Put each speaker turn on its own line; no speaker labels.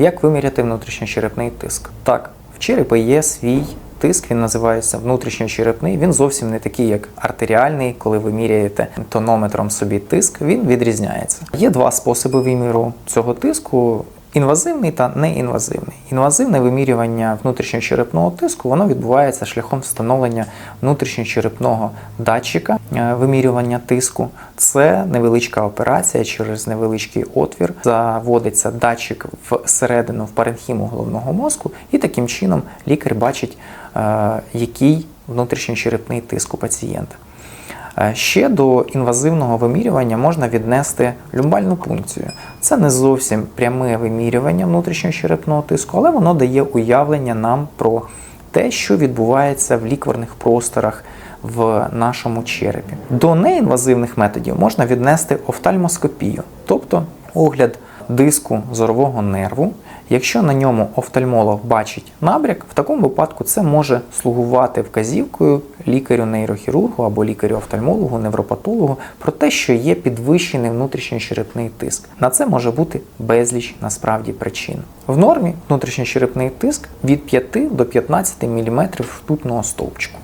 Як виміряти внутрішньочерепний тиск? Так, в черепі є свій тиск, він називається внутрішньочерепний. Він зовсім не такий, як артеріальний, коли ви міряєте тонометром собі тиск, він відрізняється. Є два способи виміру цього тиску. Інвазивний та неінвазивний. Інвазивне вимірювання внутрішньочерепного тиску воно відбувається шляхом встановлення внутрішньочерепного датчика е, вимірювання тиску. Це невеличка операція через невеличкий отвір. Заводиться датчик всередину в паренхіму головного мозку, і таким чином лікар бачить, е, який внутрішньочерепний тиск у пацієнта. Е, Ще до інвазивного вимірювання можна віднести люмбальну пункцію. Це не зовсім пряме вимірювання внутрішньочерепного тиску, але воно дає уявлення нам про те, що відбувається в лікварних просторах в нашому черепі. До неінвазивних методів можна віднести офтальмоскопію, тобто огляд диску зорового нерву. Якщо на ньому офтальмолог бачить набряк, в такому випадку це може слугувати вказівкою лікарю-нейрохірургу або лікарю-офтальмологу, невропатологу про те, що є підвищений внутрішньочерепний тиск. На це може бути безліч насправді причин. В нормі внутрішньочерепний тиск від 5 до 15 мм ртутного стовпчику.